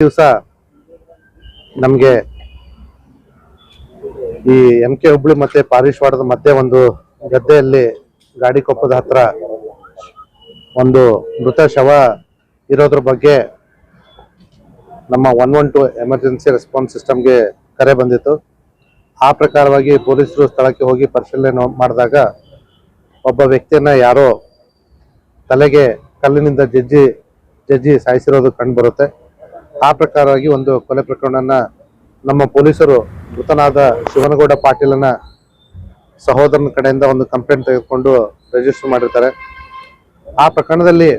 ದಿವಸ ನಮಗೆ ಈ ಎಂ ಕೆ ಹುಬ್ಳಿ ಮತ್ತೆ ಪಾರಿಶ್ವಾಡದ ಮಧ್ಯೆ ಒಂದು ಗದ್ದೆಯಲ್ಲಿ ಗಾಡಿ ಕೊಪ್ಪದ ಹತ್ರ ಒಂದು ಮೃತ ಶವ ಇರೋದ್ರ ಬಗ್ಗೆ ನಮ್ಮ one one two emergency response ಸಿಸ್ಟಮ್ಗೆ ಕರೆ ಬಂದಿತ್ತು. ಆ ಪ್ರಕಾರವಾಗಿ ಪೊಲೀಸರು ಸ್ಥಳಕ್ಕೆ ಹೋಗಿ ಪರಿಶೀಲನೆ ಮಾಡಿದಾಗ ಒಬ್ಬ ವ್ಯಕ್ತಿಯನ್ನ ಯಾರೋ ತಲೆಗೆ ಕಲ್ಲಿನಿಂದ ಜಜ್ಜಿ ಜಜ್ಜಿ ಸಾಯಿಸಿರೋದು ಕಂಡು ಬರುತ್ತೆ. ಆ ಪ್ರಕಾರವಾಗಿ ಒಂದು ಕೊಲೆ ಪ್ರಕರಣನ ನಮ್ಮ ಪೊಲೀಸರು ಮೃತನಾದ ಶಿವನಗೌಡ ಪಾಟೀಲನ ಸಹೋದರನ ಕಡೆಯಿಂದ ಒಂದು ಕಂಪ್ಲೇಂಟ್ ತೆಗೆದುಕೊಂಡು ರಿಜಿಸ್ಟರ್ ಮಾಡಿರ್ತಾರೆ. ಆ ಪ್ರಕರಣದಲ್ಲಿ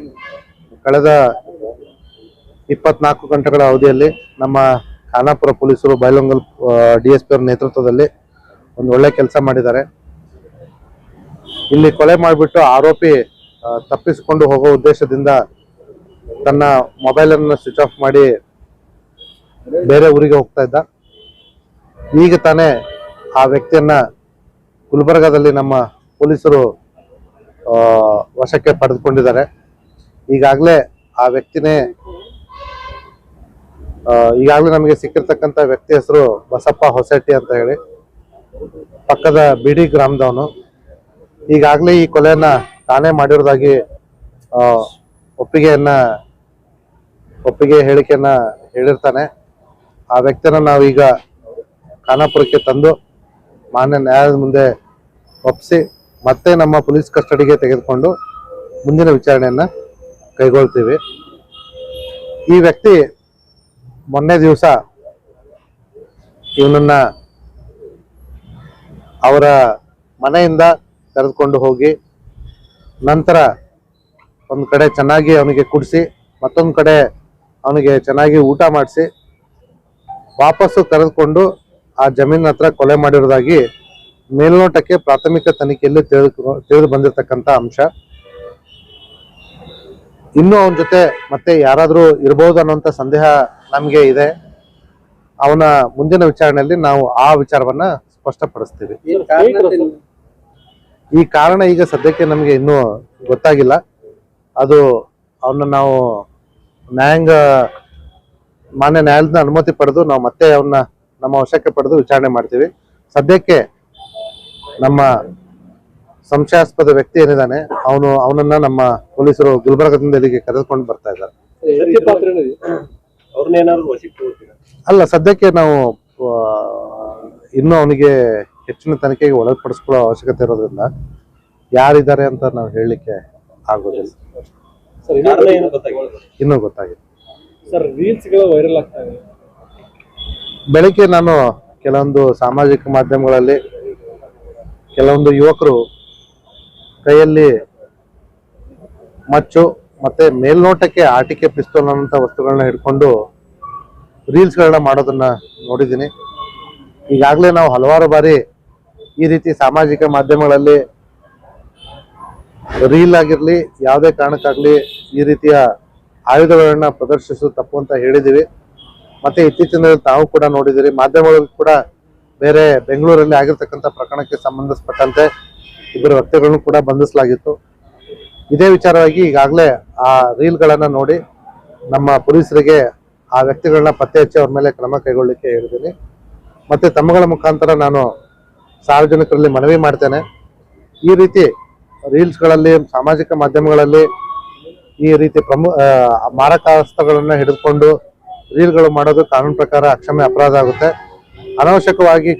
ಕಳೆದ ಇಪ್ಪತ್ನಾಲ್ಕು ಗಂಟೆಗಳ ಅವಧಿಯಲ್ಲಿ ನಮ್ಮ ಖಾನಾಪುರ ಪೊಲೀಸರು ಬೈಲೊಂಗಲ್ ಡಿ ಎಸ್ ನೇತೃತ್ವದಲ್ಲಿ ಒಂದು ಒಳ್ಳೆ ಕೆಲಸ ಮಾಡಿದ್ದಾರೆ. ಇಲ್ಲಿ ಕೊಲೆ ಮಾಡಿಬಿಟ್ಟು ಆರೋಪಿ ತಪ್ಪಿಸಿಕೊಂಡು ಹೋಗೋ ಉದ್ದೇಶದಿಂದ ತನ್ನ ಮೊಬೈಲನ್ನು ಸ್ವಿಚ್ ಆಫ್ ಮಾಡಿ ಬೇರೆ ಊರಿಗೆ ಹೋಗ್ತಾ ಇದ್ದ. ಈಗ ತಾನೇ ಆ ವ್ಯಕ್ತಿಯನ್ನ ಗುಲ್ಬರ್ಗಾದಲ್ಲಿ ನಮ್ಮ ಪೊಲೀಸರು ವಶಕ್ಕೆ ಪಡೆದುಕೊಂಡಿದ್ದಾರೆ. ಈಗಾಗಲೇ ಆ ವ್ಯಕ್ತಿನೇ ಈಗಾಗಲೇ ನಮಗೆ ಸಿಕ್ಕಿರ್ತಕ್ಕಂಥ ವ್ಯಕ್ತಿ ಹೆಸರು ಬಸಪ್ಪ ಹೊಸಟ್ಟಿ ಅಂತ ಹೇಳಿ. ಪಕ್ಕದ ಬಿಡಿ ಗ್ರಾಮದವನು. ಈಗಾಗಲೇ ಈ ಕೊಲೆಯನ್ನ ತಾನೇ ಮಾಡಿರೋದಾಗಿ ಒಪ್ಪಿಗೆಯನ್ನ, ಒಪ್ಪಿಗೆ ಹೇಳಿಕೆಯನ್ನ ಹೇಳಿರ್ತಾನೆ. ಆ ವ್ಯಕ್ತಿನ ನಾವೀಗ ಖಾನಾಪುರಕ್ಕೆ ತಂದು ಮಾನ್ಯ ನ್ಯಾಯಾಲಯದ ಮುಂದೆ ಒಪ್ಪಿಸಿ ಮತ್ತೆ ನಮ್ಮ ಪೊಲೀಸ್ ಕಸ್ಟಡಿಗೆ ತೆಗೆದುಕೊಂಡು ಮುಂದಿನ ವಿಚಾರಣೆಯನ್ನು ಕೈಗೊಳ್ತೀವಿ. ಈ ವ್ಯಕ್ತಿ ಮೊನ್ನೆ ದಿವಸ ಇವನನ್ನು ಅವರ ಮನೆಯಿಂದ ಕರೆದುಕೊಂಡು ಹೋಗಿ ನಂತರ ಒಂದು ಕಡೆ ಚೆನ್ನಾಗಿ ಅವನಿಗೆ ಕುಡಿಸಿ ಮತ್ತೊಂದು ಕಡೆ ಅವನಿಗೆ ಚೆನ್ನಾಗಿ ಊಟ ಮಾಡಿಸಿ ವಾಪಸ್ಸು ಕರೆದುಕೊಂಡು ಆ ಜಮೀನ್ ಹತ್ರ ಕೊಲೆ ಮಾಡಿರೋದಾಗಿ ಮೇಲ್ನೋಟಕ್ಕೆ ಪ್ರಾಥಮಿಕ ತನಿಖೆಯಲ್ಲಿ ತಿಳಿದು ತಿಳಿದು ಬಂದಿರತಕ್ಕಂತ ಅಂಶ. ಇನ್ನು ಅವನ ಜೊತೆ ಮತ್ತೆ ಯಾರಾದರೂ ಇರಬಹುದು ಅನ್ನೋಂಥ ಸಂದೇಹ ನಮಗೆ ಇದೆ. ಅವನ ಮುಂದಿನ ವಿಚಾರಣೆಯಲ್ಲಿ ನಾವು ಆ ವಿಚಾರವನ್ನ ಸ್ಪಷ್ಟಪಡಿಸ್ತೀವಿ. ಈ ಕಾರಣ ಈಗ ಸದ್ಯಕ್ಕೆ ನಮಗೆ ಇನ್ನೂ ಗೊತ್ತಾಗಿಲ್ಲ. ಅದು ಅವನ್ನ ನಾವು ನ್ಯಾಯಾಂಗ ಮಾನ್ಯ ನ್ಯಾಯಾಲಯದ ಅನುಮತಿ ಪಡೆದು ನಾವು ಮತ್ತೆ ಅವನ್ನ ನಮ್ಮ ವಶಕ್ಕೆ ಪಡೆದು ವಿಚಾರಣೆ ಮಾಡ್ತೀವಿ. ಸದ್ಯಕ್ಕೆ ನಮ್ಮ ಸಂಶಯಾಸ್ಪದ ವ್ಯಕ್ತಿ ಏನಿದ್ದಾನೆ ಅವನು ಅವನನ್ನ ನಮ್ಮ ಪೊಲೀಸರು ಗುಲ್ಬರ್ಗದಿಂದ ಇಲ್ಲಿಗೆ ಕರೆದುಕೊಂಡು ಬರ್ತಾ ಇದ್ದಾರೆ. ಅಲ್ಲ ಸದ್ಯಕ್ಕೆ ನಾವು ಇನ್ನೂ ಅವನಿಗೆ ಹೆಚ್ಚಿನ ತನಿಖೆಗೆ ಒಳಪಡಿಸ್ಕೊಳ್ಳೋ ಅವಶ್ಯಕತೆ ಇರೋದ್ರಿಂದ ಯಾರಿದ್ದಾರೆ ಅಂತ ನಾವು ಹೇಳಲಿಕ್ಕೆ ಆಗೋದಿಲ್ಲ. ಗೊತ್ತಾಗಿಲ್ಲ ಇನ್ನೂ ಗೊತ್ತಾಗಿದೆ ಸರ್ ರೀಲ್ಸ್ಗಳು ನಾನು ಕೆಲವೊಂದು ಸಾಮಾಜಿಕ ಮಾಧ್ಯಮಗಳಲ್ಲಿ ಕೆಲವೊಂದು ಯುವಕರು ಕೈಯಲ್ಲಿ ಮಚ್ಚು ಮತ್ತೆ ಮೇಲ್ನೋಟಕ್ಕೆ ಆಟಿಕೆ ಪಿಸ್ತೂಲ್ ಅನ್ನೋಂಥ ವಸ್ತುಗಳನ್ನ ಹಿಡ್ಕೊಂಡು ರೀಲ್ಸ್ಗಳನ್ನ ಮಾಡೋದನ್ನ ನೋಡಿದ್ದೀನಿ. ಈಗಾಗಲೇ ನಾವು ಹಲವಾರು ಬಾರಿ ಈ ರೀತಿ ಸಾಮಾಜಿಕ ಮಾಧ್ಯಮಗಳಲ್ಲಿ ರೀಲ್ ಆಗಿರಲಿ, ಯಾವುದೇ ಕಾರಣಕ್ಕಾಗಲಿ ಈ ರೀತಿಯ ಆಯುಧಗಳನ್ನ ಪ್ರದರ್ಶಿಸೋದು ತಪ್ಪು ಅಂತ ಹೇಳಿದೀವಿ ಮತ್ತೆ ಇತ್ತೀಚಿನ ತಾವು ಕೂಡ ನೋಡಿದಿರಿ ಮಾಧ್ಯಮಗಳಲ್ಲಿ ಕೂಡ ಬೇರೆ ಬೆಂಗಳೂರಲ್ಲಿ ಆಗಿರ್ತಕ್ಕಂಥ ಪ್ರಕರಣಕ್ಕೆ ಸಂಬಂಧಿಸಪಟ್ಟಂತೆ ಇಬ್ಬರು ವ್ಯಕ್ತಿಗಳನ್ನು ಕೂಡ ಬಂಧಿಸಲಾಗಿತ್ತು. ಇದೇ ವಿಚಾರವಾಗಿ ಈಗಾಗಲೇ ಆ ರೀಲ್ಗಳನ್ನ ನೋಡಿ ನಮ್ಮ ಪೊಲೀಸರಿಗೆ ಆ ವ್ಯಕ್ತಿಗಳನ್ನ ಪತ್ತೆ ಹಚ್ಚಿ ಅವ್ರ ಮೇಲೆ ಕ್ರಮ ಕೈಗೊಳ್ಳಲಿಕ್ಕೆ ಹೇಳಿದ್ದೀನಿ. ಮತ್ತೆ ತಮ್ಮಗಳ ಮುಖಾಂತರ ನಾನು ಸಾರ್ವಜನಿಕರಲ್ಲಿ ಮನವಿ ಮಾಡ್ತೇನೆ. ಈ ರೀತಿ ರೀಲ್ಸ್ಗಳಲ್ಲಿ, ಸಾಮಾಜಿಕ ಮಾಧ್ಯಮಗಳಲ್ಲಿ ಈ ರೀತಿ ಪ್ರಮು ಮಾರಕಾಸ್ತ್ರಗಳನ್ನ ಹಿಡಿದುಕೊಂಡು ರೀಲ್ಗಳು ಮಾಡೋದು ಕಾನೂನು ಪ್ರಕಾರ ಅಕ್ಷಮ್ಯ ಅಪರಾಧ ಆಗುತ್ತೆ. ಅನವಶ್ಯಕವಾಗಿ